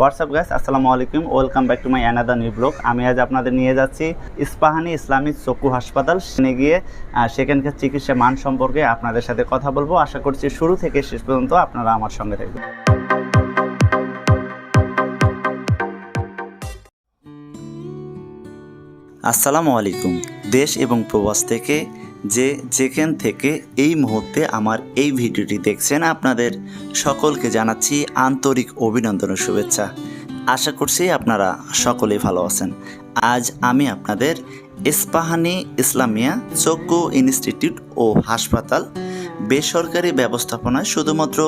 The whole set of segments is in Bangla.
হোয়াটসঅ্যাপ গাইস আসসালামু আলাইকুম welcome back to my another new vlog আমি আজ আপনাদের নিয়ে যাচ্ছি ইস্পাহানি ইসলামিক চকু হাসপাতাল। সেখানে গিয়ে সেখানকার চিকিৎসা মান সম্পর্কে আপনাদের সাথে কথা বলব। আশা করছি শুরু থেকে শেষ পর্যন্ত আপনারা আমার সঙ্গে থাকবেন। আসসালামু আলাইকুম। দেশ এবং প্রবাস থেকে যে যেখান থেকে এই মুহূর্তে আমার এই ভিডিওটি দেখছেন আপনাদের সকলকে জানাচ্ছি আন্তরিক অভিনন্দন ও শুভেচ্ছা। আশা করছি আপনারা সকলেই ভালো আছেন। আজ আমি আপনাদের ইস্পাহানি ইসলামিয়া চক্ষু ইনস্টিটিউট ও হাসপাতাল বেসরকারি ব্যবস্থাপনায় শুধুমাত্র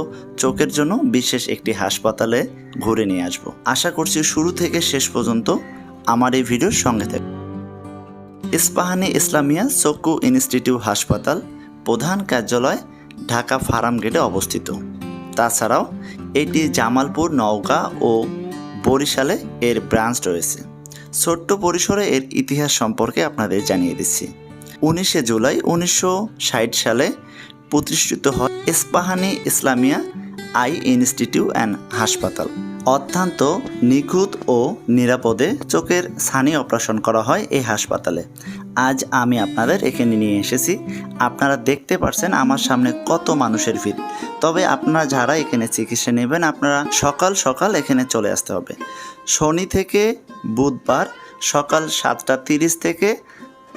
চোখের জন্য বিশেষ একটি হাসপাতালে ঘুরে নিয়ে আসব। আশা করছি শুরু থেকে শেষ পর্যন্ত আমার এই ভিডিওর সঙ্গে থাকবে ইস্পাহানি ইসলামিয়া চক্ষু ইনস্টিটিউট হাসপাতাল, প্রধান কার্যালয়, ঢাকা ফার্ম গেটে অবস্থিত। তাছাড়াও, এটি জামালপুর, নওগাঁ ও বরিশালে এর ব্রাঞ্চ রয়েছে। ছোট্ট পরিসরে এর ইতিহাস সম্পর্কে আপনাদের জানিয়ে দিচ্ছি। উনিশে জুলাই উনিশশো ষাট সালে প্রতিষ্ঠিত হয় Ispahani Islamia eye institute and হাসপাতাল। অত্যন্ত নিখুঁত ও নিরাপদে চোখের ছানি অপারেশন করা হয় এই হাসপাতালে। আজ আমি আপনাদের এখানে নিয়ে এসেছি। আপনারা দেখতে পারছেন আমার সামনে কত মানুষের ভিড়। তবে আপনারা যারা এখানে চিকিৎসা নেবেন, আপনারা সকাল সকাল এখানে চলে আসতে হবে। শনি থেকে বুধবার সকাল সাতটা তিরিশ থেকে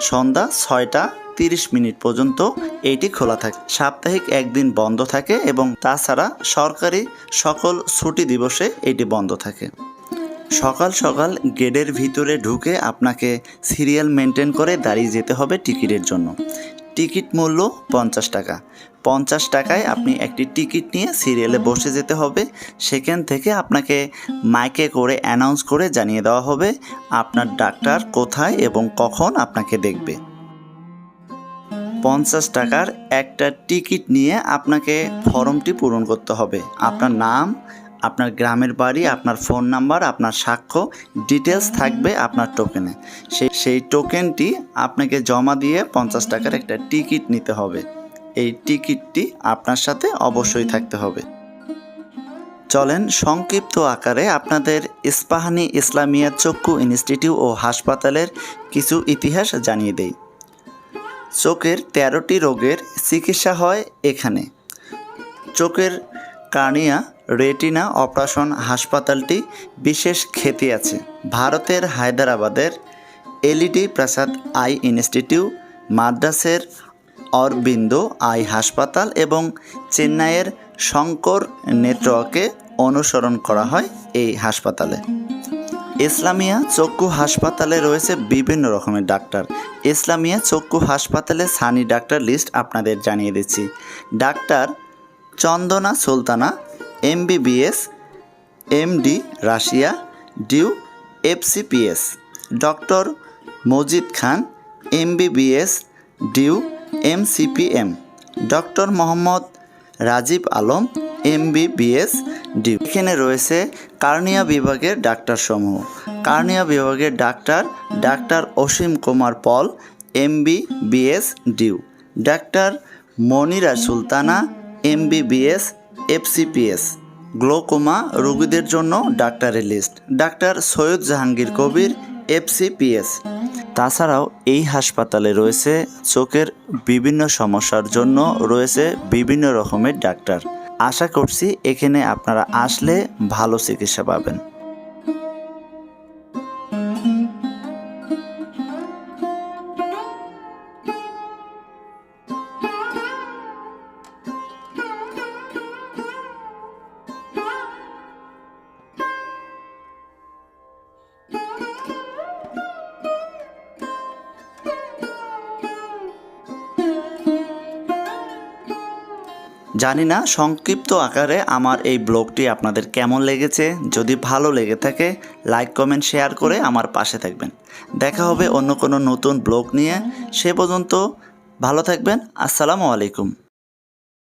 সন্ধ্যা ছয়টা তিরিশ মিনিট পর্যন্ত এইটি খোলা থাকে। সাপ্তাহিক একদিন বন্ধ থাকে এবং তাছাড়া সরকারি সকল ছুটি দিবসে এটি বন্ধ থাকে। সকাল সকাল গেটের ভিতরে ঢুকে আপনাকে সিরিয়াল মেনটেন করে দাঁড়িয়ে যেতে হবে টিকিটের জন্য। টিকিট মূল্য পঞ্চাশ টাকা। পঞ্চাশ টাকায় আপনি একটি টিকিট নিয়ে সিরিয়ালে বসে যেতে হবে। সেখান থেকে আপনাকে মাইকে করে অ্যানাউন্স করে জানিয়ে দেওয়া হবে আপনার ডাক্তার কোথায় এবং কখন আপনাকে দেখবে। পঞ্চাশ টাকার একটা টিকিট নিয়ে আপনাকে ফর্মটি পূরণ করতে হবে। আপনার নাম, আপনার গ্রামের বাড়ি, আপনার ফোন নাম্বার, আপনার সাক্ষ্য ডিটেলস থাকবে আপনার টোকেনে। সেই সেই টোকেনটি আপনাকে জমা দিয়ে পঞ্চাশ টাকার একটা টিকিট নিতে হবে। এই টিকিটটি আপনার সাথে অবশ্যই থাকতে হবে। চলেন সংক্ষিপ্ত আকারে আপনাদের ইস্পাহানি ইসলামিয়া চক্ষু ইনস্টিটিউট ও হাসপাতালের কিছু ইতিহাস জানিয়ে দেই। চোখের তেরোটি রোগের চিকিৎসা হয় এখানে। চোখের কার্নিয়া, রেটিনা অপারেশন হাসপাতালটি বিশেষ খ্যাতি আছে। ভারতের হায়দ্রাবাদের এলইডি প্রাসাদ আই ইনস্টিটিউট, মাদ্রাসের অরবিন্দ আই হাসপাতাল এবং চেন্নাইয়ের শঙ্কর নেটওয়ার্কে অনুসরণ করা হয় এই হাসপাতালে। ইসলামিয়া চক্ষু হাসপাতালে রয়েছে বিভিন্ন রকমের ডাক্তার। ইসলামিয়া চক্ষু হাসপাতালে সানি ডাক্তার লিস্ট আপনাদের জানিয়ে দিচ্ছি। Doctor Chandana Sultana, MBBS, MD Russia, DU FCPS. Doctor Majid Khan, MBBS, DU MCPM. Doctor Mohammad Rajib Alam, MBBS DU এখানে রয়েছে কার্নিয়া বিভাগের ডাক্তার সমূহ কার্নিয়া বিভাগের doctor doctor Asim Kumar Paul, MBBS DU. Doctor Monira Sultana, MBBS, FCPS. Glaucoma রোগীদের জন্য ডাক্তারের list. Doctor Syed Jahangir Kabir, FCPS. তাছাড়াও এই হাসপাতালে রয়েছে চোখের বিভিন্ন সমস্যার জন্য রয়েছে বিভিন্ন রকমের ডাক্তার। আশা করছি এখানে আপনারা আসলে ভালো চিকিৎসা পাবেন। জানি না, সংক্ষিপ্ত আকারে আমার এই ব্লগটি আপনাদের কেমন লেগেছে। যদি ভালো লেগে থাকে, লাইক, কমেন্ট, শেয়ার করে আমার পাশে থাকবেন। দেখা হবে অন্য কোনো নতুন ব্লগ নিয়ে। সে পর্যন্ত ভালো থাকবেন। আসসালামু আলাইকুম।